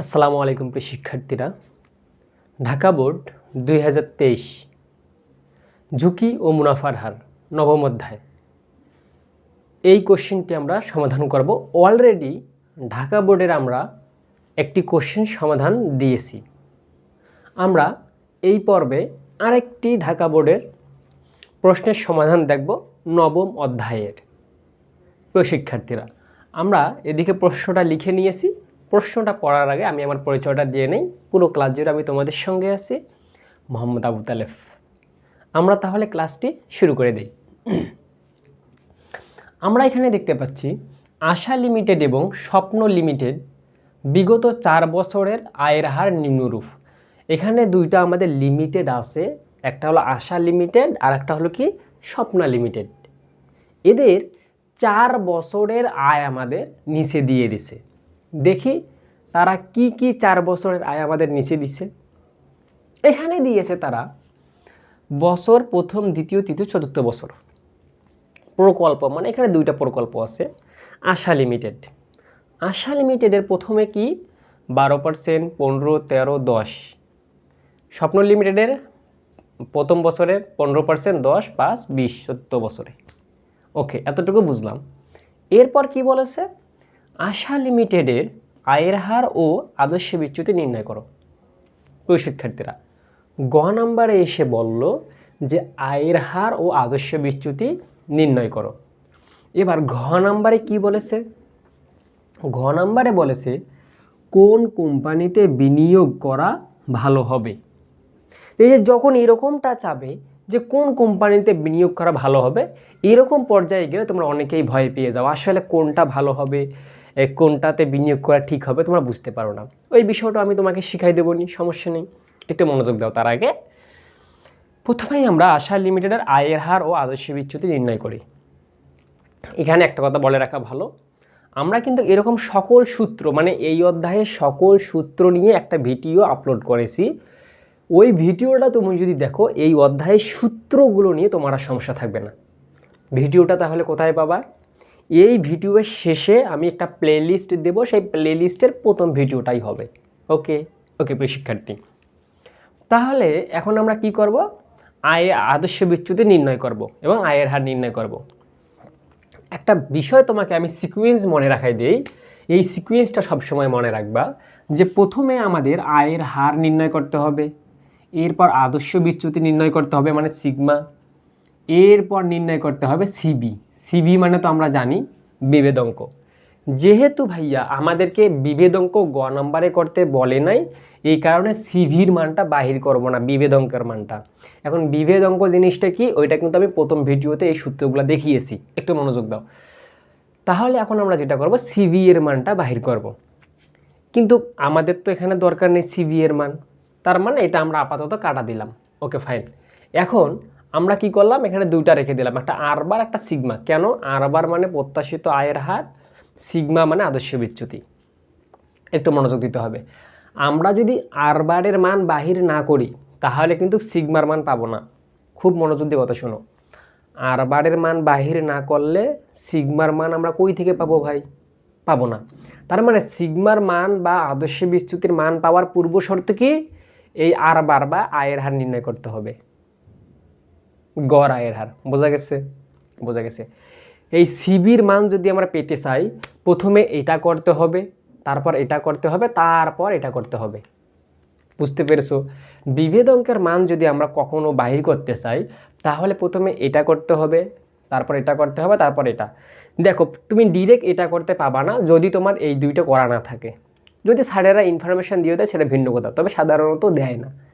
আসসালামু আলাইকুম প্রিয় শিক্ষার্থীরা। ঢাকা বোর্ড দুই হাজার তেইশ, ঝুঁকি ও মুনাফার হার, নবম অধ্যায়। এই কোশ্চেনটি আমরা সমাধান করব। অলরেডি ঢাকা বোর্ডের আমরা একটি কোশ্চেন সমাধান দিয়েছি। আমরা এই পর্বে আরেকটি ঢাকা বোর্ডের প্রশ্নের সমাধান দেখব নবম অধ্যায়ের। প্রিয় শিক্ষার্থীরা, আমরা এদিকে প্রশ্নটা লিখে নিয়েছি। প্রশ্নটা পড়ার আগে আমি আমার পরিচয়টা দিয়ে নেই। পুরো ক্লাস জুড়ে আমি তোমাদের সঙ্গে আছি, মোহাম্মদ আবু তালেফ। আমরা তাহলে ক্লাসটি শুরু করে দিই। আমরা এখানে দেখতে পাচ্ছি, আশা লিমিটেড এবং স্বপ্ন লিমিটেড বিগত চার বছরের আয়ের হার নিম্নরূপ। এখানে দুইটা আমাদের লিমিটেড আছে, একটা হলো আশা লিমিটেড আর একটা হলো কি স্বপ্না লিমিটেড এদের চার বছরের আয় আমাদের নিচে দিয়ে দিছে। দেখি তারা কি কি চার বছরের আয় আমাদের নিচে দিছে? এখানে দিয়েছে তারা বছর প্রথম, দ্বিতীয়, তৃতীয়, চতুর্থ বছর। প্রকল্প মানে এখানে দুইটা প্রকল্প আছে। আশা লিমিটেড। আশা লিমিটেডের প্রথমে কি? বারো পার্সেন্ট, পনেরো, তেরো, দশ। স্বপ্ন লিমিটেডের প্রথম বছরে পনেরো পার্সেন্ট, দশ, পাঁচ, বিশ, চোদ্দ বছরে। ওকে, এতটুকু বুঝলাম। এরপর কি বলেছে? আশা লিমিটেডের আয়ের হার ও আদর্শ বিচ্যুতি নির্ণয় করো। প্রিয় শিক্ষার্থীরা, গ নাম্বারে এসে বলল যে আয়ের হার ও আদর্শ বিচ্যুতি নির্ণয় করো। এবার ঘ নাম্বারে কি বলেছে? ঘ নাম্বারে বলেছে, কোন কোম্পানিতে বিনিয়োগ করা ভালো হবে? এই যে যখন এরকমটা চাবে যে কোন কোম্পানিতে বিনিয়োগ করা ভালো হবে, এরকম পর্যায়ে গেলে তোমরা অনেকেই ভয় পেয়ে যাও, আসলে কোনটা ভালো হবে? কোনটাতে বিনিয়োগ করা ঠিক হবে তোমরা বুঝতে পারো না। ওই বিষয়টা আমি তোমাকে শিখাই দেবো নি, সমস্যা নেই। একটু মনোযোগ দাও তার আগে। প্রথমেই আমরা আশা লিমিটেডের আয়ের হার ও আদর্শ বিচ্যুতি নির্ণয় করি। এখানে একটা কথা বলে রাখা ভালো। আমরা কিন্তু এরকম সকল সূত্র মানে এই অধ্যায়ে সকল সূত্র নিয়ে একটা ভিডিও আপলোড করেছি। ওই ভিডিওটা তুমি যদি দেখো, এই অধ্যায়ের সূত্রগুলো নিয়ে তোমার আর সমস্যা থাকবে না। ভিডিওটা তাহলে কোথায় পাবা? এই ভিডিওর শেষে আমি একটা প্লেলিস্ট দেবো, সেই প্লেলিস্টের প্রথম ভিডিওটাই হবে। ওকে ওকে প্রিয় শিক্ষার্থী। তাহলে এখন আমরা কি করব? আয় আদর্শ বিচ্যুতি নির্ণয় করব এবং আয়ের হার নির্ণয় করব। একটা বিষয় তোমাকে আমি সিকুয়েন্স মনে রাখাই দিই। এই সিকুয়েন্সটা সবসময় মনে রাখবা যে প্রথমে আমাদের আয়ের হার নির্ণয় করতে হবে, এরপর আদর্শ বিচ্যুতি নির্ণয় করতে হবে মানে সিগমা এরপর নির্ণয় করতে হবে সিবি সিবি মানে তো আমরা জানি বিভেদঙ্ক যেহেতু ভাইয়া আমাদেরকে বিভেদঙ্ক গ নাম্বারে করতে বলে নাই, এই কারণে সিভির মানটা বাহির করব না বিভেদঙ্কের মানটা। এখন বিভেদঙ্ক জিনিসটা কি? ওইটা কিন্তু আমি প্রথম ভিডিওতে এই সূত্রগুলো দেখিয়েছি। একটু মনোযোগ দাও। তাহলে এখন আমরা যেটা করব সিভি এর মানটা বাহির করব। কিন্তু আমাদের তো এখানে দরকার নেই সিভি এর মান। তার মানে এটা আমরা আপাতত কাটা দিলাম। Okay, fine. এখন আমরা কি করলাম? এখানে দুইটা রেখে দিলাম। একটা আর বার একটা সিগমা কেন? আর বার মানে প্রত্যাশিত আয়ের হার সিগমা মানে আদর্শ বিচ্যুতি। একটু মনোযোগ দিতে হবে। আমরা যদি আর বারের মান বাহির না করি, তাহলে কিন্তু সিগমার মান পাবো না। খুব মনোযোগ দিয়ে কথা শোনো। আর বারের মান বাহির না করলে সিগমার মান আমরা কই থেকে পাবো ভাই? পাবো না। তার মানে সিগমার মান বা আদর্শ বিচ্যুতির মান পাওয়ার পূর্ব শর্ত কি? এই আর বার বা আয়ের হার নির্ণয় করতে হবে। গড় আয়ের হার। বোঝা গেছে? বোঝা গেছে। এই সিবির মান যদি আমরা পেতে চাই, প্রথমে এটা করতে হবে, তারপর এটা করতে হবে, তারপর এটা করতে হবে। বুঝতে পেরেছ? বিভেদ অঙ্কের মান যদি আমরা কখনো বাহির করতে চাই, তাহলে প্রথমে এটা করতে হবে, তারপর এটা করতে হবে, তারপর এটা। দেখো, তুমি ডিরেক্ট এটা করতে পাবা না যদি তোমার এই দুইটা করা না থাকে। যদি স্যারেরা ইনফরমেশান দিয়ে দেয়, সেটা ভিন্ন কথা। তবে সাধারণত দেয় না।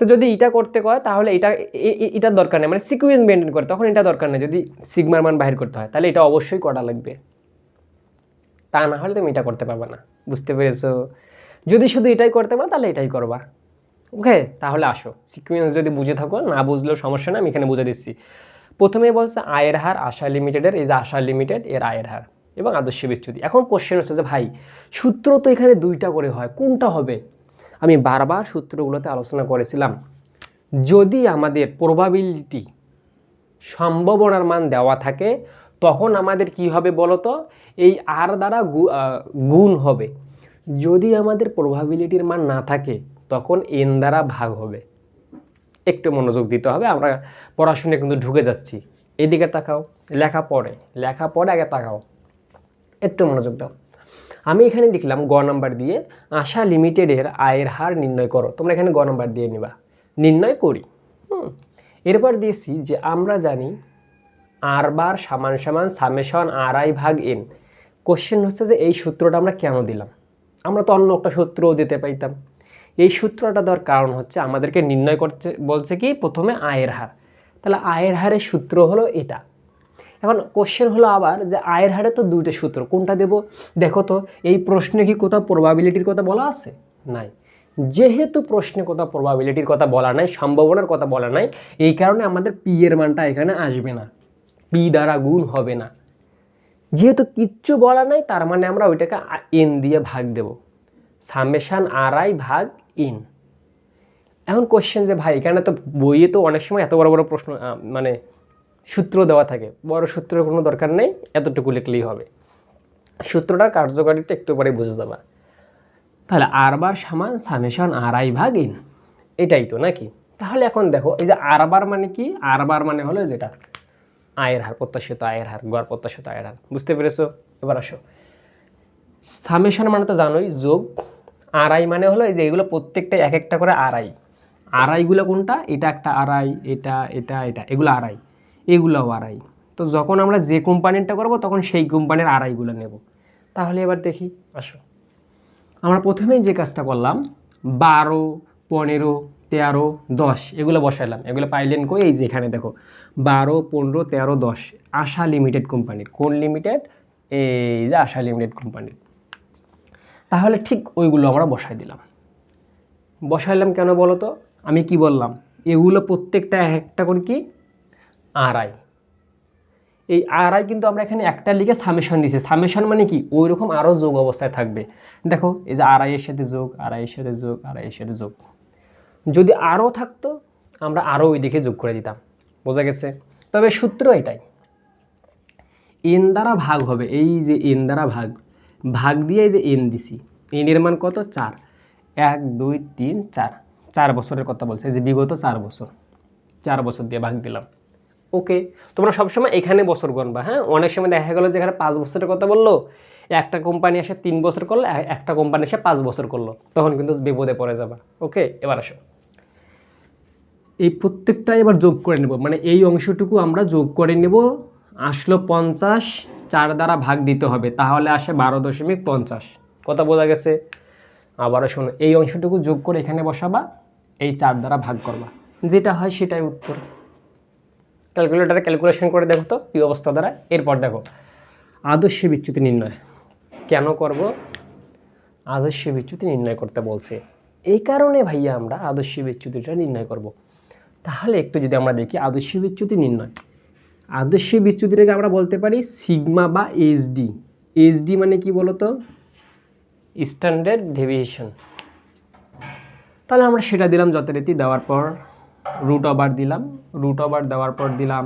তো যদি এটা করতে কয়, তাহলে এটা এটার দরকার নেই। মানে সিকুয়েন্স মেনটেন করে, তখন এটা দরকার নেই। যদি সিগমার মান বাহির করতে হয়, তাহলে এটা অবশ্যই করা লাগবে। তা না হলে তুমি এটা করতে পারবে না। বুঝতে পেরেছ? যদি শুধু এটাই করতে পারো, তাহলে এটাই করবা। ওকে? তাহলে আসো। সিকুয়েন্স যদি বুঝে থাকো, না বুঝলেও সমস্যা না আমি এখানে বুঝে দিচ্ছি। প্রথমেই বলছে, আয়ের হার আশা লিমিটেডের, এই যে আশা লিমিটেড, এর আয়ের হার এবং আদর্শ বিচ্যুতি। এখন কোশ্চেন হচ্ছে যে, ভাই, সূত্র তো এখানে দুইটা করে হয়, কোনটা হবে? আমি বারবার সূত্রগুলোতে আলোচনা করেছিলাম, যদি আমাদের প্রবাবিলিটি সম্ভাবনার মান দেওয়া থাকে, তখন আমাদের কি হবে বলতো? এই আর দ্বারা গুণ হবে। যদি আমাদের প্রবাবিলিটির মান না থাকে, তখন এন দ্বারা ভাগ হবে। একটু মনোযোগ দিতে হবে, আমরা পড়াশোনায় কিন্তু ঢুকে যাচ্ছি। এদিকে তাকাও, লেখা পড়ে লেখা পড়ে, আগে তাকাও। একটু মনোযোগ দাও। আমি এখানে লিখলাম গ নাম্বার দিয়ে আশা লিমিটেডের আয়ের হার নির্ণয় করো। তোমরা এখানে গ নাম্বার দিয়ে নিবা। নির্ণয় করি। হুম। এরপর দিয়েছি যে আমরা জানি আর বার সমান সমান সামেশন আর আই ভাগ এন কোশ্চেন হচ্ছে যে এই সূত্রটা আমরা কেন দিলাম? আমরা তো অন্য একটা সূত্রও দিতে পাইতাম। এই সূত্রটা দেওয়ার কারণ হচ্ছে আমাদেরকে নির্ণয় করতে বলছে কি? প্রথমে আয়ের হার। তাহলে আয়ের হারের সূত্র হলো এটা। এখন কোশ্চেন হলো আবার যে আয়ের হারে তো দুইটা সূত্র, কোনটা দেব? দেখো তো, এই প্রশ্নে কি কোথাও প্রবাবিলিটির কথা বলা আছে? নাই। যেহেতু প্রশ্নে কোথাও প্রবাবিলিটির কথা বলা নাই, সম্ভাবনার কথা বলা নাই, এই কারণে আমাদের পি এর মানটা এখানে আসবে না। পি দ্বারা গুণ হবে না। যেহেতু কিচ্ছু বলা নাই, তার মানে আমরা ওইটাকে এন দিয়ে ভাগ দেব। সামেশান আর আই ভাগ ইন এখন কোশ্চেন যে ভাই, এখানে তো বইয়ে তো অনেক সময় এত বড় বড় প্রশ্ন মানে সূত্র দেওয়া থাকে। বড় সূত্রের কোনো দরকার নেই, এতটুকু লিখলেই হবে। সূত্রটার কার্যকারিতা একটু পরে বুঝে যাবা। তাহলে আর বার সমান সামেশন আর আই ভাগ ইন। এটাই তো নাকি? তাহলে এখন দেখো, এই যে আর বার মানে কি? আর বার মানে হলো যেটা? আয়ের হার, প্রত্যাশিত আয়ের হার, গড় প্রত্যাশিত আয়ের হার। বুঝতে পেরেছ? এবার আসো। সামেশন মানে তো জানোই, যোগ আড়াই মানে হলো এই যে এগুলো প্রত্যেকটা এক একটা করে আড়াই। আড়াইগুলো কোনটা? এটা একটা আড়াই, এটা এটা এটা, এগুলো আড়াই। এগুলোও আড়াই। তো যখন আমরা যে কোম্পানিটা করব, তখন সেই কোম্পানির আড়াইগুলো নেব। তাহলে এবার দেখি, আসো। আমরা প্রথমেই যে কাজটা করলাম, বারো, পনেরো, তেরো, দশ, এগুলো বসাইলাম। এগুলো পাইলেন কই? এই যে এখানে দেখো। বারো, পনেরো, তেরো, দশ, আশা লিমিটেড কোম্পানির কোন লিমিটেড এই যে আশা লিমিটেড কোম্পানির তাহলে ঠিক ওইগুলো আমরা বসাই দিলাম। বসাইলাম কেন বলো তো আমি কি বললাম? এগুলো প্রত্যেকটা এক একটা করে কি? আড়াই এই আড়াই কিন্তু আমরা এখানে একটা লিখে সামেশন দিছি সামেশন মানে কি? ওই রকম আরও যোগ অবস্থায় থাকবে। দেখো, এই যে আড়াইয়ের সাথে যোগ আড়াইয়ের সাথে যোগ আড়াইয়ের সাথে যোগ। যদি আরও থাকতো, আমরা আরও ওই দিকে যোগ করে দিতাম। বোঝা গেছে? তবে সূত্র এটাই। এন দ্বারা ভাগ হবে। এই যে এন দ্বারা ভাগ ভাগ দিয়ে এই যে এন দিছি। এনের মান কত? চার। এক, দুই, তিন, চার। চার বছরের কথা বলছে। এই যে বিগত চার বছর। চার বছর দিয়ে ভাগ দিলাম। ওকে, তোমরা সবসময় এখানে বছর গণবা হ্যাঁ? অনেক সময় দেখা গেলো যে এখানে পাঁচ বছরের কথা বলল, একটা কোম্পানি এসে তিন বছর করল একটা কোম্পানি এসে পাঁচ বছর করল, তখন কিন্তু বিপদে পড়ে যাবা, ওকে? এবার আসো। এই প্রত্যেকটাই এবার যোগ করে নেব মানে এই অংশটুকু আমরা যোগ করে নেব, আসলো পঞ্চাশ, চার দ্বারা ভাগ দিতে হবে, তাহলে আসে বারো দশমিক পঞ্চাশ। কথা বোঝা গেছে? আবারও শোনো, এই অংশটুকু যোগ করে এখানে বসাবা, এই চার দ্বারা ভাগ করবা, যেটা হয় সেটাই উত্তর। ক্যালকুলেটারে ক্যালকুলেশন করে দেখো তো কী অবস্থা দ্বারা এরপর দেখো, আদর্শ বিচ্যুতি নির্ণয়। কেন করব? আদর্শ বিচ্যুতি নির্ণয় করতে বলছে। এই কারণে ভাইয়া আমরা আদর্শ বিচ্যুতিটা নির্ণয় করব। তাহলে একটু যদি আমরা দেখি, আদর্শ বিচ্যুতি নির্ণয়। আদর্শ বিচ্যুতিটাকে আমরা বলতে পারি সিগমা বা এইচডি এইচডি মানে কি বলতো? Standard deviation. তাহলে আমরা সেটা দিলাম যথারীতি, দেওয়ার পর রুট ওভার দিলাম। রুট ওভার দেওয়ার পর দিলাম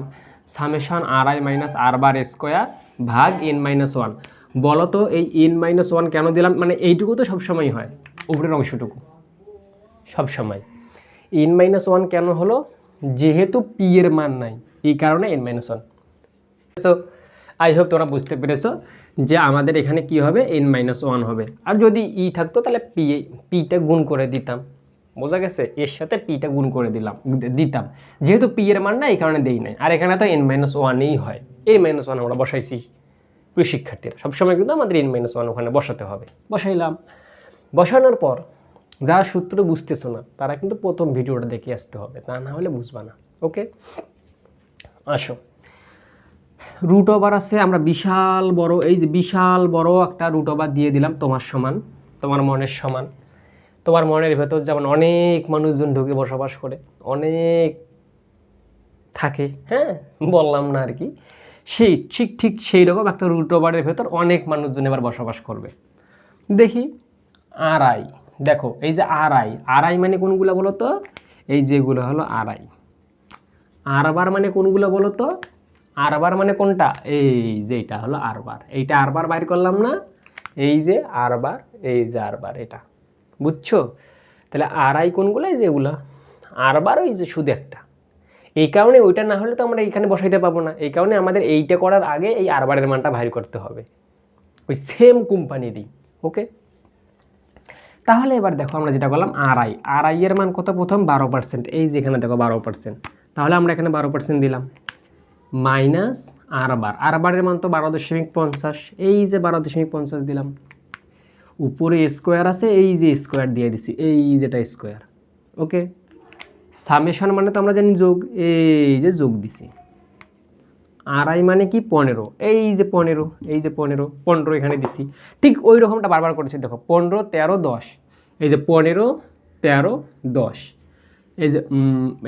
summation R I minus R bar square ভাগ এন মাইনাস ওয়ান বলো তো এই এন মাইনাস ওয়ান কেন দিলাম? মানে এইটুকু তো সবসময় হয়, উপরের অংশটুকু। সবসময়। এন মাইনাস ওয়ান কেন হলো? যেহেতু পি এর মান নাই, এই কারণে N minus one so I hope তোমরা বুঝতে পেরেছ যে আমাদের এখানে কি হবে? এন মাইনাস ওয়ান হবে। আর যদি ই থাকতো, তাহলে পি পিটা গুণ করে দিতাম। বোঝা গেছে, এর সাথে পিটা গুণ করে দিলাম দিতাম। যেহেতু পি এর মান না এই কারণে দেই নাই। আর এখানে তো এন মাইনাস ওয়ানেই হয়। এন মাইনাস ওয়ান আমরা বসাইছি প্রিয় শিক্ষার্থীরা। সবসময় কিন্তু আমাদের এন মাইনাস ওয়ান ওখানে বসাতে হবে। বসাইলাম। বসানোর পর যারা সূত্র বুঝতেছো না, তারা কিন্তু প্রথম ভিডিওটা দেখে আসতে হবে। তা না হলে বুঝবা না। ওকে? আসো। রুট ওভার আছে, আমরা বিশাল বড়, এই যে বিশাল বড় একটা রুট ওভার দিয়ে দিলাম তোমার সমান, তোমার মনের সমান। তোমার মনের ভেতর যেমন অনেক মানুষজন ঢুকে বসবাস করে, অনেক থাকে হ্যাঁ? বললাম না আর কি। সেই, ঠিক ঠিক সেই রকম একটা রুট ওভারের ভেতর অনেক মানুষজন এবার বসবাস করবে। দেখি, আড়াই। দেখো, এই যে আড়াই আড়াই মানে কোনগুলো বলো তো? এই যেগুলো হলো আড়াই। আরবার মানে কোনগুলো বলো তো? আরবার মানে কোনটা? এই যে এটা হলো আরবার। এইটা আরবার বাইর করলাম না? এই যে আরবার, এই যে আর বার এটা। বুঝছ? তাহলে আর আই কোনগুলো? এই যে এগুলা। আর বার ওই যে শুধু একটা। এই কারণে ওইটা না হলে তো আমরা এখানে বসাইতে পাবো না। এই কারণে আমাদের এইটা করার আগে এই আর বারের মানটা বাইর করতে হবে। ওই সেম কোম্পানিরই ওকে তাহলে এবার দেখো আমরা যেটা করলাম আর আই আর আই এর মান কত প্রথম? বারো পার্সেন্ট এই যে এখানে দেখো বারো পার্সেন্ট তাহলে আমরা এখানে বারো পার্সেন্ট দিলাম। মাইনাস আর বার আর বারের মান তো বারো দশমিক পঞ্চাশ। এই যে বারো দশমিক পঞ্চাশ দিলাম। উপরে স্কোয়ার আছে, এই যে স্কোয়ার দিয়ে দিছি, এই যেটা স্কোয়ার, ওকে? সামেশন মানে তো আমরা জানি যোগ, এই যে যোগ দিছি। আড়াই মানে কি? পনেরো। এই যে পনেরো, এই যে পনেরো পনেরো এখানে দিছি। ঠিক ওই রকমটা বারবার করেছি, দেখো, পনেরো, তেরো, দশ। এই যে পনেরো, তেরো, দশ। এই যে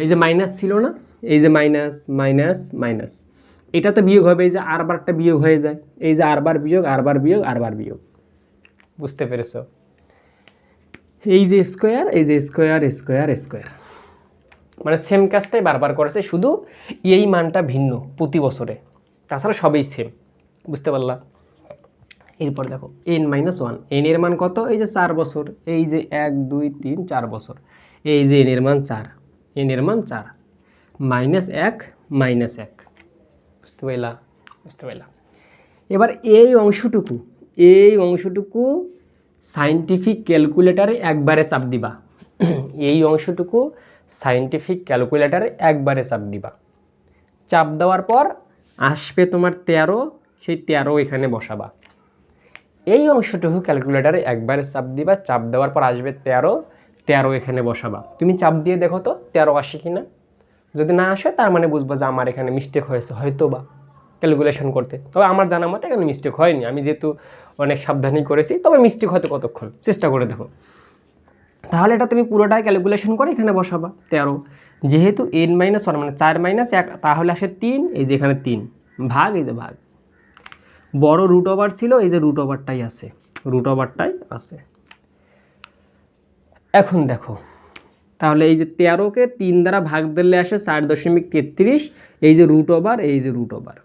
এই যে মাইনাস ছিল না? এই যে মাইনাস মাইনাস মাইনাস এটা তো বিয়োগ হবে, এই যে আর বারটা বিয়োগ হয়ে যায়। এই যে আরবার বিয়োগ আরবার বিয়োগ আরবার বিয়োগ। বুঝতে পেরেছ? এই যে স্কোয়ার এই যে স্কোয়ার স্কোয়ার স্কোয়ার। মানে সেম কাজটাই বারবার করেছে শুধু এই মানটা ভিন্ন প্রতি বছরে। তাছাড়া সবই সেম বুঝতে পারলা? এরপর দেখো এন মাইনাস ওয়ান এন এর মান কত? এই যে চার বছর এই যে এক দুই তিন চার বছর। এই যে এন এর মান চার এন এর মান চার। মাইনাস এক মাইনাস এক। বুঝতে পারলা? বুঝতে পারলা? এবার এই অংশটুকু এই অংশটুকু সাইন্টিফিক ক্যালকুলেটারে একবারে চাপ দিবা। এই অংশটুকু সাইন্টিফিক ক্যালকুলেটারে একবারে চাপ দিবা। চাপ দেওয়ার পর আসবে তোমার তেরো, সেই তেরো এখানে বসাবা। এই অংশটুকু ক্যালকুলেটারে একবারে চাপ দিবা, চাপ দেওয়ার পর আসবে তেরো তেরো এখানে বসাবা। তুমি চাপ দিয়ে দেখো তো, তেরো আসে কি না যদি না আসে, তার মানে বুঝব যে আমার এখানে মিস্টেক হয়েছে হয়তো বা ক্যালকুলেশন করতে। তবে আমার জানা মতে এখানে মিস্টেক হয়নি। আমি যেহেতু অনেক সাবধানেই করেছি। তবে মিস্টেক হয়তো কতক্ষণ? চেষ্টা করে দেখো। তাহলে এটা তুমি পুরোটাই ক্যালকুলেশন করে এখানে বসাবা। তেরো। যেহেতু এন মাইনাস ওয়ান মানে চার মাইনাস এক, তাহলে আসে তিন, এই যে এখানে তিন। ভাগ, এই যে ভাগ। বড় রুট ওভার ছিল, এই যে রুট ওভারটাই আছে। রুট ওভারটাই আছে। এখন দেখো। তাহলে এই যে তেরোকে তিন দ্বারা ভাগ দিলে আসে চার দশমিক তেত্রিশ। এই যে রুট ওভার এই যে রুট ওভার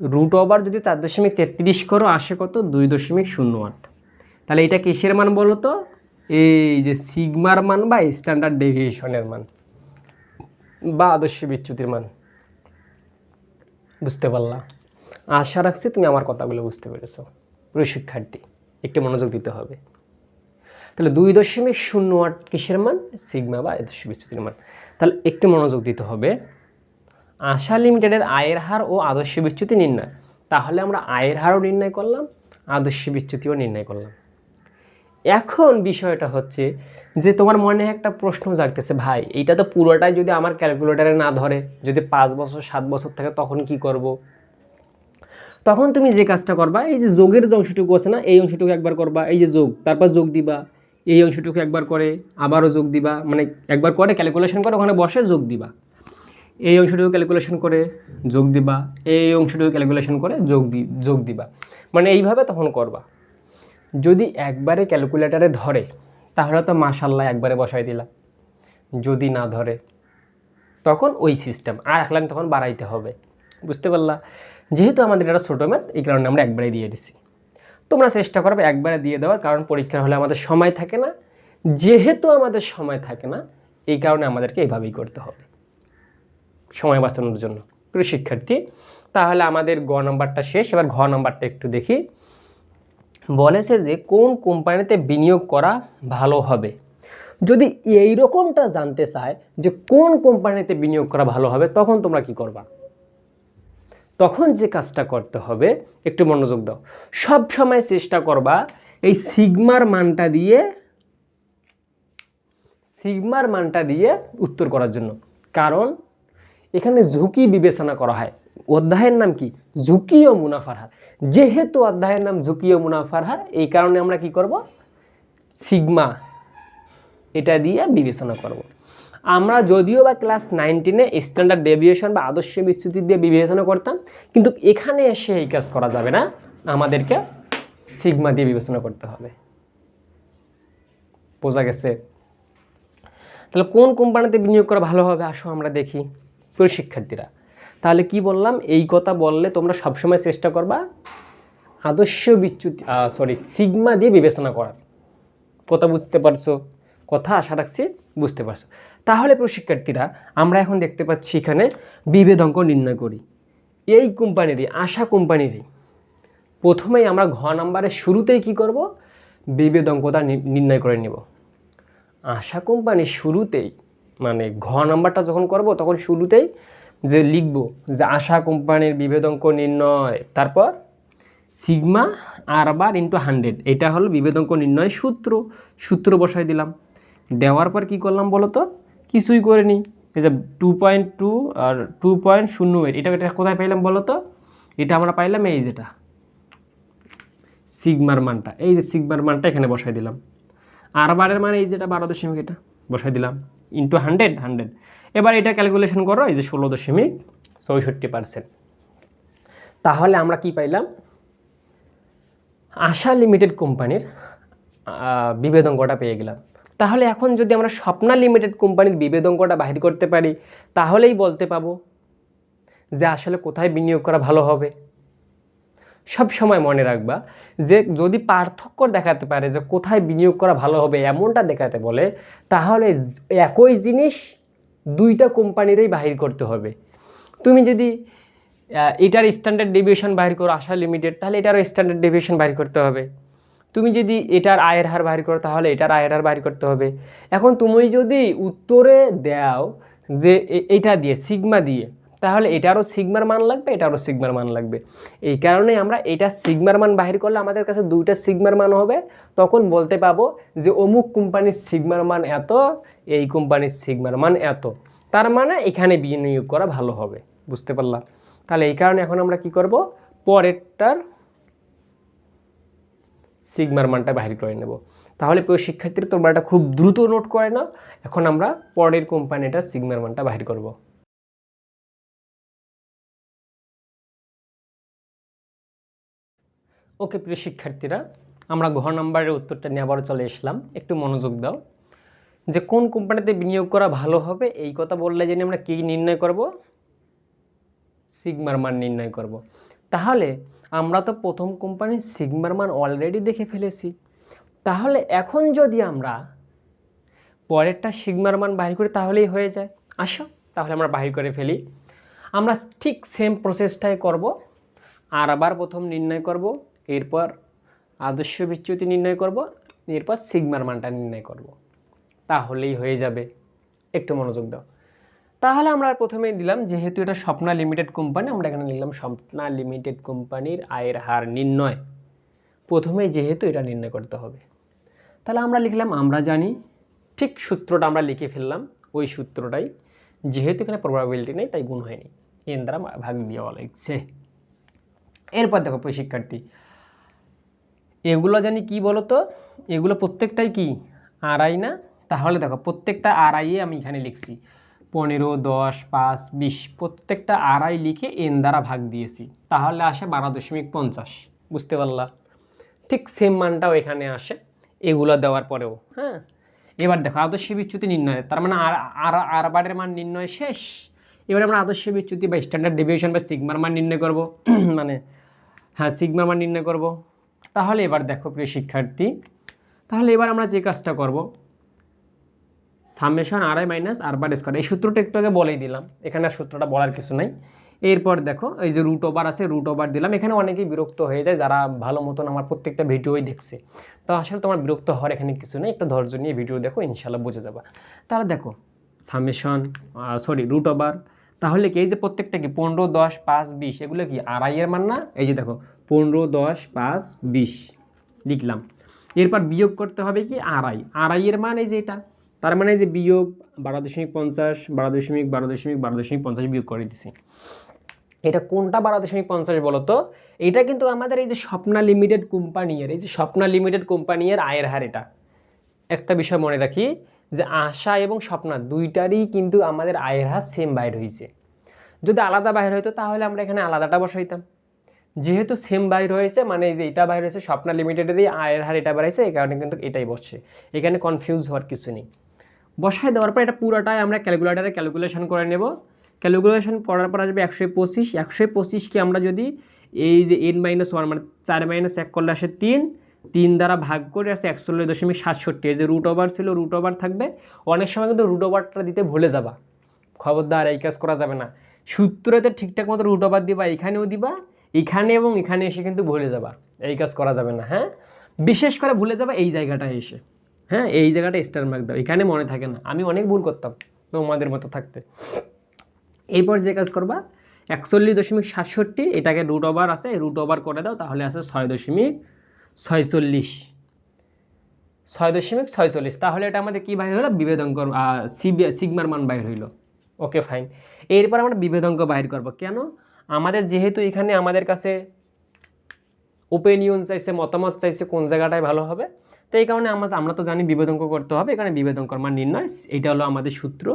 রুট ওভার যদি চার দশমিক তেত্রিশ করো, আসে কত? দুই দশমিক শূন্য আট। তাহলে এটা কিসের মান বলো তো? এই যে সিগমার মান বা স্ট্যান্ডার্ড ডেভিয়েশনের মান। বা আদর্শ বিচ্যুতির মান। বুঝতে পারলাম আশা রাখছি তুমি আমার কথাগুলো বুঝতে পেরেছ। প্রিয় শিক্ষার্থী, একটু মনোযোগ দিতে হবে। তাহলে দুই দশমিক শূন্য আট কিসের মান? সিগমা বা আদর্শ বিচ্যুতির মান। তাহলে একটু মনোযোগ দিতে হবে। আশা লিমিটেডের আয়ের হার ও আদর্শ বিচ্যুতি নির্ণয়। তাহলে আমরা আয়ের হারও নির্ণয় করলাম, আদর্শ বিচ্যুতিও নির্ণয় করলাম। এখন বিষয়টা হচ্ছে যে তোমার মনে একটা প্রশ্ন জাগতেছে, ভাই, এইটা তো পুরোটাই যদি আমার ক্যালকুলেটারে না ধরে, যদি পাঁচ বছর, সাত বছর থাকে, তখন কি করব। তখন তুমি যে কাজটা করবা, এই যে যোগের যে অংশটুকু আছে না, এই অংশটুকু একবার করবা, এই যে যোগ, তারপর যোগ দিবা, এই অংশটুকু একবার করে, আবারও যোগ দিবা মানে একবার করে ক্যালকুলেশন করে, ওখানে বসে যোগ দিবা। এই অংশটুকু ক্যালকুলেশন করে যোগ দিবা, এই অংশটুকু ক্যালকুলেশন করে যোগ দি, যোগ দিবা। মানে এইভাবে তখন করবা। যদি একবারে ক্যালকুলেটারে ধরে, তাহলে তো মাশাল্লাহ একবারে বসাই দিলা। যদি না ধরে, তখন ওই সিস্টেম আর এক লাইন তখন বাড়াইতে হবে। বুঝতে পারলা? যেহেতু আমাদের এটা ছোটো ম্যাথ এই কারণে আমরা একবারে দিয়ে দিছি। তোমরা চেষ্টা করবে একবারে দিয়ে দেওয়ার, কারণ পরীক্ষার হলে আমাদের সময় থাকে না। যেহেতু আমাদের সময় থাকে না, এই কারণে আমাদেরকে এইভাবেই করতে হবে। সময় বাঁচানোর জন্য। প্রিয় শিক্ষার্থী, তাহলে আমাদের গ নাম্বারটা শেষ। এবার ঘ নাম্বারটা একটু দেখি। বলেছে যে, কোন কোম্পানিতে বিনিয়োগ করা ভালো হবে? যদি এই রকমটা জানতে চায় যে, কোন কোম্পানিতে বিনিয়োগ করা ভালো হবে, তখন তোমরা কি করবা? তখন যে কাজটা করতে হবে, একটু মনোযোগ দাও। সব সময় চেষ্টা করবা এই সিগমার মানটা দিয়ে, সিগমার মানটা দিয়ে উত্তর করার জন্য। কারণ এখানে ঝুঁকি বিবেচনা করা হয়। অধ্যায়ের নাম কি? ঝুঁকি ও মুনাফার হার যেহেতু অধ্যায়ের নাম ঝুঁকি ও মুনাফার হার এই কারণে আমরা কি করব? সিগমা এটা দিয়ে বিবেচনা করব। আমরা যদিও বা ক্লাস নাইনটিনে স্ট্যান্ডার্ড ডেভিয়েশন বা আদর্শ বিস্তৃতি দিয়ে বিবেচনা করতাম, কিন্তু এখানে এসে এই কাজ করা যাবে না। আমাদেরকে সিগমা দিয়ে বিবেচনা করতে হবে। বোঝা গেছে? তাহলে কোন কোম্পানিতে বিনিয়োগ করা ভালো হবে? আসো আমরা দেখি। প্রিয় শিক্ষার্থীরা, তাহলে কি বললাম? এই কথা বললে তোমরা সবসময় চেষ্টা করবা আদর্শ বিচ্যুতি সরি সিগমা দিয়ে বিবেচনা করার। কথা বুঝতে পারছ? কথা আশা রাখছি বুঝতে পারছ। তাহলে প্রশিক্ষার্থীরা আমরা এখন দেখতে পাচ্ছি এখানে বিভেদ অঙ্ক নির্ণয় করি। এই কোম্পানিরই, আশা কোম্পানিরই, প্রথমেই আমরা ঘ নাম্বারের শুরুতেই কি করব? বিভেদ অঙ্কটা নির্ণয় করে নেব। আশা কোম্পানির শুরুতেই মানে ঘ নাম্বারটা যখন করব, তখন শুরুতেই যে লিখব যে আশা কোম্পানির বিভেদ অঙ্ক নির্ণয়, তারপর sigma R bar into hundred এটা হলো বিভেদ অঙ্ক নির্ণয় সূত্র সূত্র বসাই দিলাম। দেওয়ার পর কি করলাম বলো তো? কিছুই করিনি। এই যে টু পয়েন্ট টু আর টু পয়েন্ট শূন্য এইট এটা এটা কোথায় পাইলাম বলো তো? এটা আমরা পাইলাম এই যেটা সিগমার মানটা। এই যে সিগমার মানটা এখানে বসাই দিলাম। আর বারের মানে এই যেটা বারো দশমিক এটা বসাই দিলাম। ইন্টু হান্ড্রেড হান্ড্রেড এবার এটা ক্যালকুলেশন করো, এই যে ষোলো দশমিক চৌষট্টি পার্সেন্ট তাহলে আমরা কি পাইলাম? আশা লিমিটেড কোম্পানির বিভেদ অঙ্কটা পেয়ে গেলাম। তাহলে এখন যদি আমরা স্বপ্না লিমিটেড কোম্পানির বিভেদ অঙ্কটা বাহির করতে পারি, তাহলেই বলতে পাবো যে আসলে কোথায় বিনিয়োগ করা ভালো হবে। সব সময় মনে রাখবা যে যদি পার্থক্য দেখাতে পারে যে কোথায় বিনিয়োগ করা ভালো হবে এমনটা দেখাতে বলে, তাহলে একই জিনিস দুইটা কোম্পানিরই বাহির করতে হবে। তুমি যদি এটার স্ট্যান্ডার্ড ডেভিয়েশন বাহির করো, আশা লিমিটেড তাহলে এটারও স্ট্যান্ডার্ড ডেভিয়েশন বাহির করতে হবে। তুমি যদি এটার আয়ের হার বাহির করো, তাহলে এটার আয়ের হার বাহির করতে হবে। এখন তুমি যদি উত্তরে দাও যে এটা দিয়ে, সিগমা দিয়ে তাহলে এটারও সিগমার মান লাগবে এটারও সিগমার মান লাগবে। এই কারণে আমরা এটা সিগমার মান বাহির করলে আমাদের কাছে দুইটা সিগমার মান হবে। তখন বলতে পাবো যে অমুক কোম্পানির সিগমার মান এত, এই কোম্পানির সিগমার মান এত। তার মানে এখানে বিনিয়োগ করা ভালো হবে, বুঝতে পারলাম তাহলে এই কারণে এখন আমরা কি করব? পরেরটার সিগমার মানটা বাহির করে নেব। তাহলে প্রিয় শিক্ষার্থীরা, তোমরা এটা খুব দ্রুত নোট করে না এখন আমরা পরের কোম্পানিটার সিগমার মানটা বাহির করব। ওকে প্রিয় শিক্ষার্থীরা, আমরা ঘর নাম্বারের উত্তরটা নিয়ে আবারও চলে এসলাম একটু মনোযোগ দাও। যে কোন কোম্পানিতে বিনিয়োগ করা ভালো হবে, এই কথা বললে জেনে আমরা কী নির্ণয় করব? সিগমার মান নির্ণয় করব। তাহলে আমরা তো প্রথম কোম্পানির সিগমার মান অলরেডি দেখে ফেলেছি। তাহলে এখন যদি আমরা পরেরটা সিগমার মান বাহির করি, তাহলেই হয়ে যায়। আসো, তাহলে আমরা বাহির করে ফেলি। আমরা ঠিক সেম প্রসেসটাই করব, আর আবার প্রথম নির্ণয় করব। এরপর আদর্শ বিচ্যুতি নির্ণয় করব, এরপর সিগমার মানটা নির্ণয় করব। তাহলেই হয়ে যাবে। একটু মনোযোগ দাও। তাহলে আমরা প্রথমেই দিলাম, যেহেতু এটা স্বপ্না লিমিটেড কোম্পানি, আমরা এখানে লিখলাম স্বপ্না লিমিটেড কোম্পানির আয়ের হার নির্ণয়। প্রথমে যেহেতু এটা নির্ণয় করতে হবে। তাহলে আমরা লিখলাম, আমরা জানি, ঠিক সূত্রটা আমরা লিখে ফেললাম, ওই সূত্রটাই। যেহেতু এখানে প্রবাবিলিটি নেই, তাই গুণ হয়নি। এন দ্বারা ভাগ দেওয়া লাগছে এরপর দেখো, প্রিয় শিক্ষার্থী এগুলো জানি কি বলো তো এগুলো প্রত্যেকটাই কি? আড়াই না? তাহলে দেখো, প্রত্যেকটা আড়াইয়ে আমি এখানে লিখছি। পনেরো, দশ, পাঁচ, বিশ, প্রত্যেকটা আড়াই লিখে এন দ্বারা ভাগ দিয়েছি। তাহলে আসে বারো দশমিক পঞ্চাশ। বুঝতে পারলা? ঠিক সেম মানটাও এখানে আসে। এগুলো দেওয়ার পরেও হ্যাঁ? এবার দেখো, আদর্শ বিচ্যুতি নির্ণয়। তার মানে আর আর আর বারের মান নির্ণয় শেষ। এবার আমরা আদর্শ বিচ্যুতি বা স্ট্যান্ডার্ড ডেভিয়েশন বা সিগমার মান নির্ণয় করব। মানে হ্যাঁ সিগমার মান নির্ণয় করব। তাহলে এবার দেখো প্রিয় শিক্ষার্থী, তাহলে এবার আমরা যে কাজটা করব, summation R I minus R bar square, এই সূত্রটা একটু আগে বলেই দিলাম, এখানে আর সূত্রটা বলার কিছু নাই। এরপর দেখো, এই যে রুট ওভার আছে রুট ওভার দিলাম, এখানে অনেকেই বিরক্ত হয়ে যায়, যারা ভালো মতন আমার প্রত্যেকটা ভিডিওই দেখছে। তো আসলে তোমার বিরক্ত হওয়ার এখানে কিছু নেই, একটা ধৈর্য নিয়ে ভিডিও দেখো ইনশাল্লাহ বুঝে যাবা। তাহলে দেখো, সামেশন সরি রুট ওভার তাহলে কি এই যে প্রত্যেকটা কি, পনেরো, দশ, পাঁচ, বিশ, এগুলো কি আড়াইয়ের মান না? এই যে দেখো পনেরো, দশ, পাঁচ, বিশ। লিখলাম। এরপর বিয়োগ করতে হবে কি? আড়াই। আড়াইয়ের মান এই যে এটা? তার মানে যে বিয়োগ বারো দশমিক পঞ্চাশ, বারো দশমিক বারো দশমিক বারো দশমিক পঞ্চাশ বিয়োগ করে দিছি। এটা কোনটা বারো দশমিক পঞ্চাশ বলো তো? এটা কিন্তু আমাদের এই যে স্বপ্না লিমিটেড কোম্পানির, এই যে স্বপ্না লিমিটেড কোম্পানির আয়ের হার এটা। একটা বিষয় মনে রাখি যে আশা এবং স্বপ্না দুইটারই কিন্তু আমাদের আয়ের হার সেম বাইর হয়েছে যদি আলাদা বাইর হইতো তাহলে আমরা এখানে আলাদাটা বসাইতাম। যেহেতু সেম বাই রয়েছে মানে যে এটা বাইর হয়েছে স্বপ্না লিমিটেডেরই আয়ের হার এটা বাড়াইছে, এই কারণে কিন্তু এটাই বসছে। এখানে কনফিউজ হওয়ার কিছু নেই। বসায় দেওয়ার পর এটা পুরোটাই আমরা ক্যালকুলেটারে ক্যালকুলেশন করে নেব। ক্যালকুলেশন করার পর আসবে একশো পঁচিশ। একশো পঁচিশকে আমরা যদি এই যে এন মাইনাস ওয়ান মানে চার মাইনাস এক করলে আসে তিন। তিন দ্বারা ভাগ করে আসে একচল্লিশ দশমিক সাতষট্টি। এই যে রুট ওভার ছিল রুট ওভার থাকবে। অনেক সময় কিন্তু রুট ওভারটা দিতে ভুলে যাবা। খবরদার, এই কাজ করা যাবে না। সূত্রতে ঠিকঠাক মতো রুট ওভার দিবা, এখানেও দিবা। এখানে এবং এখানে এসে কিন্তু ভুলে যাবা। এই কাজ করা যাবে না হ্যাঁ? বিশেষ করে ভুলে যাবা এই জায়গাটা এসে। হ্যাঁ এই জায়গাটা স্টার মার্ক দাও। এখানে মনে থাকে না। আমি অনেক ভুল করতাম তোমাদের মতো থাকতে। এরপর যে কাজ করবা, একচল্লিশ দশমিক সাতষট্টি, এটাকে রুট ওভার আছে রুট ওভার করে দাও, তাহলে আছে ছয় দশমিক ছয়চল্লিশ। ছয় দশমিক ছয়চল্লিশ, তাহলে এটা আমাদের কী বাইর হলো? বিভেদঙ্কর সিগমার মান বাইর হইল। ওকে ফাইন এরপর আমরা বিভেদঙ্ক বাইর করব। কেন? আমাদের যেহেতু এখানে আমাদের কাছে ওপিনিয়ন চাইছে, মতামত চাইছে, কোন জায়গাটায় ভালো হবে, তো এই কারণে আমরা আমরা তো জানি বিভেদঙ্ক করতে হবে, এখানে বিভেদঙ্কর মান নির্ণয়, এটা হলো আমাদের সূত্র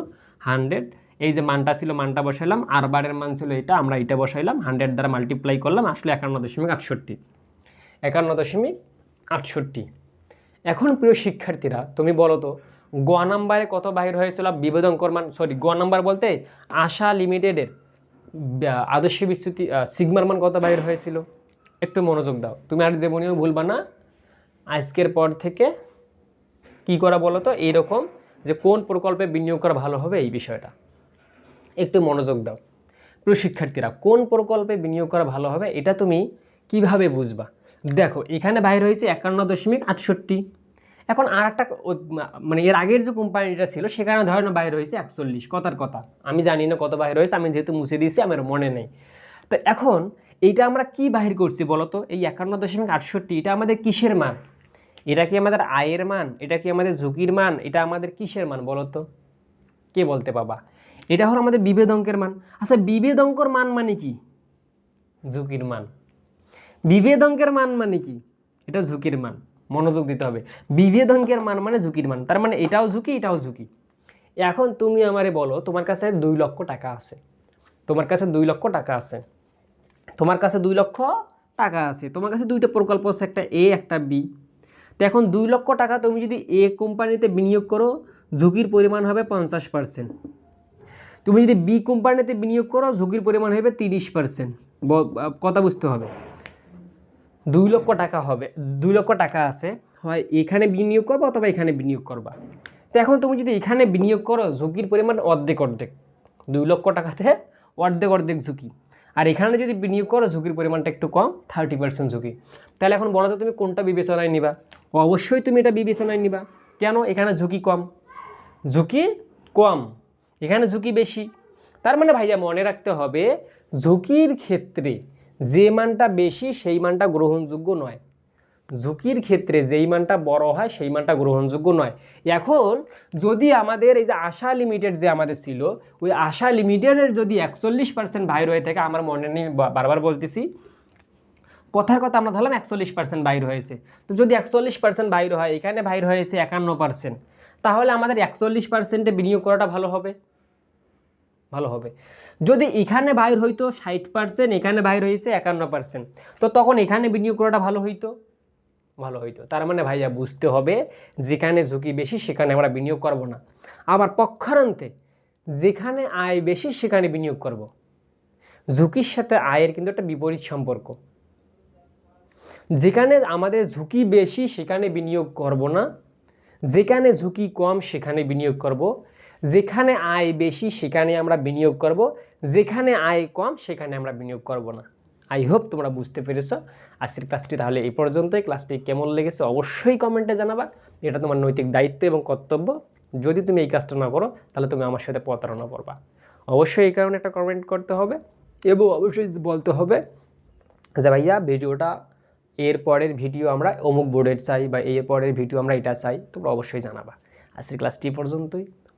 হান্ড্রেড এই যে মানটা ছিল, মানটা বসাইলাম আর বারের মান ছিল এটা, আমরা এটা বসাইলাম হান্ড্রেড দ্বারা মাল্টিপ্লাই করলাম, আসলে একান্ন দশমিক আটষট্টি, একান্ন দশমিক আটষট্টি। এখন প্রিয় শিক্ষার্থীরা, তুমি বলো তো, গ নাম্বারে কত বাহির হয়েছিল বিভেদঙ্কর মান সরি গ নাম্বার বলতে আশা লিমিটেডের আদর্শ আহ, সিগমার মান কত বাইর হয়েছিল? একটু মনোযোগ দাও। তুমি আর যেমনিও ভুলবা না। আজকের পর থেকে কি করা বলো তো? এইরকম যে কোন প্রকল্পে বিনিয়োগ করা ভালো হবে এই বিষয়টা। একটু মনোযোগ দাও। প্রিয় শিক্ষার্থীরা কোন প্রকল্পে বিনিয়োগ করা ভালো হবে? এটা তুমি কীভাবে বুঝবা? দেখো এখানে বাইর হয়েছে একান্ন দশমিক আটষট্টি। এখন আর একটা মানে এর আগের যে কোম্পানিটা ছিল সেখানে ধরেন বাইরে হয়েছে একচল্লিশ, কথার কথা। আমি জানি না কত বাইরে হয়েছে, আমি যেহেতু মুছে দিয়েছি, আমার মনে নেই। তো এখন এইটা আমরা কি বাহির করছি বলতো এই একান্ন দশমিক আটষট্টি, এটা আমাদের কিসের মান? এটা কি আমাদের আয়ের মান? এটা কি আমাদের ঝুঁকির মান? এটা আমাদের কিসের মান বলো তো? কে বলতে পাবা? এটা হলো আমাদের বিভেদ অঙ্কের মান। আচ্ছা বিভেদ অঙ্কর মান মানে কি? ঝুঁকির মান। বিভেদ অঙ্কের মান মানে কি? এটা ঝুঁকির মান। মনোযোগ দিতে হবে। বিভেদ অঙ্কের মান? মানে ঝুঁকির মান। তার মানে এটাও ঝুঁকি এটাও ঝুঁকি। এখন তুমি আমারে বলো, তোমার কাছে দুই লক্ষ টাকা আছে। তোমার কাছে দুই লক্ষ টাকা আছে। তোমার কাছে দুই লক্ষ টাকা আছে। তোমার কাছে দুইটা প্রকল্প আছে, একটা এ, একটা বি। তো এখন দুই লক্ষ টাকা তুমি যদি এ কোম্পানিতে বিনিয়োগ করো, ঝুঁকির পরিমাণ হবে পঞ্চাশ পার্সেন্ট। তুমি যদি বি কোম্পানিতে বিনিয়োগ করো, ঝুঁকির পরিমাণ হবে তিরিশ পার্সেন্ট। কথা বুঝতে হবে। দুই লক্ষ টাকা হবে, দুই লক্ষ টাকা আছে। হয় এখানে বিনিয়োগ করবা অথবা এখানে বিনিয়োগ করবা। তো এখন তুমি যদি এখানে বিনিয়োগ করো, ঝুঁকির পরিমাণ অর্ধেক অর্ধেক। দুই লক্ষ টাকাতে অর্ধেক অর্ধেক ঝুঁকি। আর এখানে যদি বিনিয়োগ করো, ঝুঁকির পরিমাণটা একটু কম থার্টি পার্সেন্ট ঝুঁকি। তাহলে এখন বলো তো তুমি কোনটা বিবেচনায় নিবা? অবশ্যই তুমি এটা বিবেচনায় নিবা। কেন? এখানে ঝুঁকি কম। ঝুঁকি কম। এখানে ঝুঁকি বেশি। তার মানে ভাইয়া মনে রাখতে হবে, ঝুঁকির ক্ষেত্রে যে মানটা বেশি, সেই মানটা গ্রহণযোগ্য নয়। ঝুঁকির ক্ষেত্রে যেই মানটা বড় হয়, সেই মানটা গ্রহণযোগ্য নয়। এখন যদি আমাদের এই যে আশা লিমিটেড যে আমাদের ছিল, ওই আশা লিমিটেডের যদি একচল্লিশ পার্সেন্ট বাইর হয়ে থাকে, আমার মনে নেই বারবার বলতেছি, কথার কথা আমরা ধরলাম একচল্লিশ পার্সেন্ট বাইর হয়েছে তো যদি একচল্লিশ পার্সেন্ট বাইর হয়, এখানে বাইর হয়েছে একান্ন পার্সেন্ট তাহলে আমাদের একচল্লিশ পার্সেন্টে বিনিয়োগ করাটা ভালো হবে। ভালো হবে। যদি এখানে বাইর হইতো ষাট পার্সেন্ট এখানে বাইর হয়েছে একান্ন পার্সেন্ট তো তখন এখানে বিনিয়োগ করাটা ভালো হইতো? ভালো হইতো। তার মানে ভাইয়া বুঝতে হবে যেখানে ঝুঁকি বেশি সেখানে আমরা বিনিয়োগ করব না। আবার পক্ষান্তরে যেখানে আয় বেশি সেখানে বিনিয়োগ করব। ঝুঁকির সাথে আয়ের কিন্তু একটা বিপরীত সম্পর্ক। যেখানে আমাদের ঝুঁকি বেশি সেখানে বিনিয়োগ করব না, যেখানে ঝুঁকি কম সেখানে বিনিয়োগ করব যেখানে আয় বেশি, সেখানে আমরা বিনিয়োগ করব। যেখানে আয় কম, সেখানে আমরা বিনিয়োগ করব না। আই হোপ তোমরা বুঝতে পেরেছ। আজকের ক্লাসটি তাহলে এই পর্যন্তই। ক্লাসটি কেমন লেগেছে অবশ্যই কমেন্টে জানাবা। এটা তোমার নৈতিক দায়িত্ব এবং কর্তব্য। যদি তুমি এই কাজটা না করো, তাহলে তুমি আমার সাথে প্রতারণা করবা। অবশ্যই এই কারণে একটা কমেন্ট করতে হবে এবং অবশ্যই বলতে হবে যে, ভাইয়া, ভিডিওটা এর পরের ভিডিও আমরা অমুক বোর্ডের চাই বা এর পরের ভিডিও আমরা এটা চাই। তোমরা অবশ্যই জানাবা। আজকের ক্লাসটি পর্যন্তই।